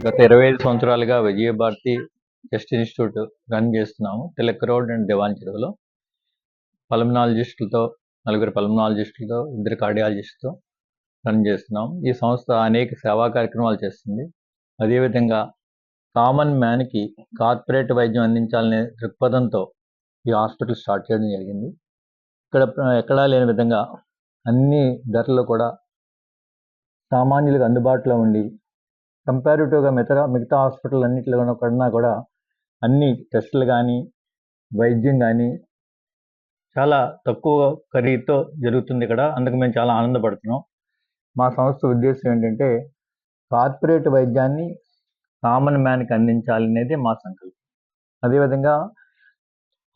గత ఇరవై ఐదు సంవత్సరాలుగా విజయభారతి టెస్ట్ ఇన్స్టిట్యూట్ రన్ చేస్తున్నాము. తిలక్ రోడ్ అండ్ దివాన్ చెరువులో. పల్మనాలజిస్టులతో నలుగురు పల్మనాలజిస్టులతో ఇద్దరు కార్డియాలజిస్టుతో రన్ చేస్తున్నాం ఈ సంస్థ అనేక సేవా కార్యక్రమాలు చేస్తుంది. అదేవిధంగా కామన్ మ్యాన్కి కార్పొరేట్ వైద్యం అందించాలనే దృక్పథంతో ఈ హాస్పిటల్ స్టార్ట్ చేయడం జరిగింది. ఇక్కడ ఎక్కడా లేని విధంగా అన్ని ధరలు కూడా సామాన్యులకు అందుబాటులో ఉండి కంపారిటివ్గా మిగతా మిగతా హాస్పిటల్ అన్నింటిలో కన్నా కూడా అన్ని టెస్టులు కానీ వైద్యం కానీ చాలా తక్కువ ఖరీదుతో జరుగుతుంది ఇక్కడ. అందుకు మేము చాలా ఆనందపడుతున్నాం. మా సంస్థ ఉద్దేశం ఏంటంటే కార్పొరేట్ వైద్యాన్ని కామన్ మ్యాన్కి అందించాలనేది మా సంకల్పం. అదేవిధంగా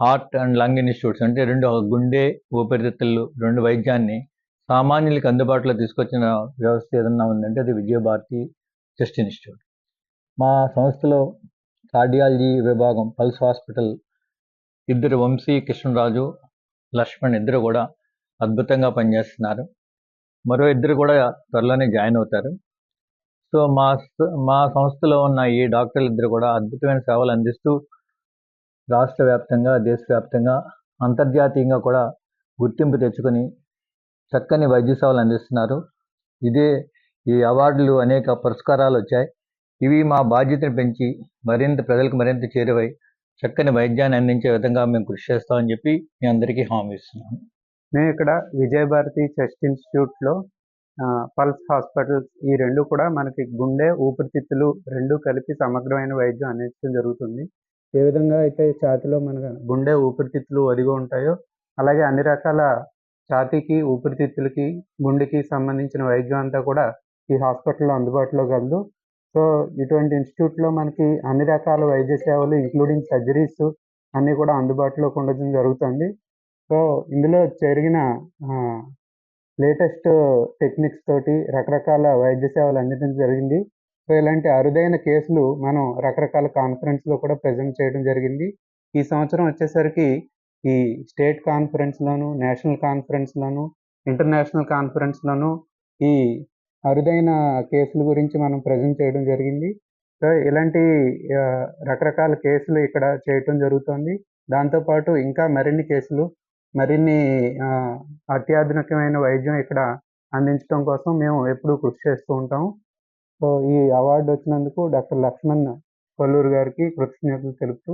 హార్ట్ అండ్ లంగ్ ఇన్స్టిట్యూట్స్ అంటే రెండు గుండె ఊపిరితిత్తులు రెండు వైద్యాన్ని సామాన్యులకు అందుబాటులో తీసుకొచ్చిన వ్యవస్థ ఏదన్నా ఉందంటే అది విజయభారతి చెస్ట్ ఇన్స్టిట్యూట్ మా సంస్థలో కార్డియాలజీ విభాగం పల్స్ హాస్పిటల్ ఇద్దరు వంశీ కృష్ణరాజు లక్ష్మణ్ ఇద్దరు కూడా అద్భుతంగా పనిచేస్తున్నారు. మరో ఇద్దరు కూడా త్వరలోనే జాయిన్ అవుతారు. సో మా మా సంస్థలో ఉన్న ఈ డాక్టర్లు ఇద్దరు కూడా అద్భుతమైన సేవలు అందిస్తూ రాష్ట్ర వ్యాప్తంగా దేశవ్యాప్తంగా అంతర్జాతీయంగా కూడా గుర్తింపు తెచ్చుకొని చక్కని వైద్య సేవలు అందిస్తున్నారు. ఇదే ఈ అవార్డులు అనేక పురస్కారాలు వచ్చాయి ఇవి మా బాధ్యతను పెంచి మరింత ప్రజలకు మరింత చేరువై చక్కని వైద్యాన్ని అందించే విధంగా మేము కృషి చేస్తామని చెప్పి మీ అందరికీ హామీ ఇస్తున్నాను. మేము ఇక్కడ విజయభారతి చెస్ట్ ఇన్స్టిట్యూట్లో పల్స్ హాస్పిటల్స్ ఈ రెండు కూడా మనకి గుండె ఊపిరితిత్తులు రెండు కలిపి సమగ్రమైన వైద్యం అందించడం జరుగుతుంది. ఏ విధంగా అయితే ఛాతిలో మన గుండె ఊపిరితిత్తులు ఒదిగి ఉంటాయో అలాగే అన్ని రకాల ఛాతీకి ఊపిరితిత్తులకి గుండెకి సంబంధించిన వైద్యం అంతా కూడా ఈ హాస్పిటల్లో అందుబాటులో కలదు సో ఇటువంటి ఇన్స్టిట్యూట్లో మనకి అన్ని రకాల వైద్య సేవలు ఇంక్లూడింగ్ సర్జరీస్ అన్నీ కూడా అందుబాటులోకి ఉండడం జరుగుతుంది. సో ఇందులో జరిగిన లేటెస్ట్ టెక్నిక్స్ తోటి రకరకాల వైద్య సేవలు అందించడం జరిగింది. సో ఇలాంటి అరుదైన కేసులు మనం రకరకాల కాన్ఫరెన్స్లో కూడా ప్రజెంట్ చేయడం జరిగింది. ఈ సంవత్సరం వచ్చేసరికి ఈ స్టేట్ కాన్ఫరెన్స్లోను నేషనల్ కాన్ఫరెన్స్లోను ఇంటర్నేషనల్ కాన్ఫరెన్స్లోను ఈ అరుదైన కేసుల గురించి మనం ప్రజెంట్ చేయడం జరిగింది. సో ఇలాంటి రకరకాల కేసులు ఇక్కడ చేయటం జరుగుతుంది. దాంతోపాటు ఇంకా మరిన్ని కేసులు మరిన్ని అత్యాధునికమైన వైద్యం ఇక్కడ అందించడం కోసం మేము ఎప్పుడూ కృషి చేస్తూ ఉంటాం. సో ఈ అవార్డు వచ్చినందుకు డాక్టర్ లక్ష్మణ్ కొల్లూరు గారికి కృతజ్ఞతలు తెలుపుతూ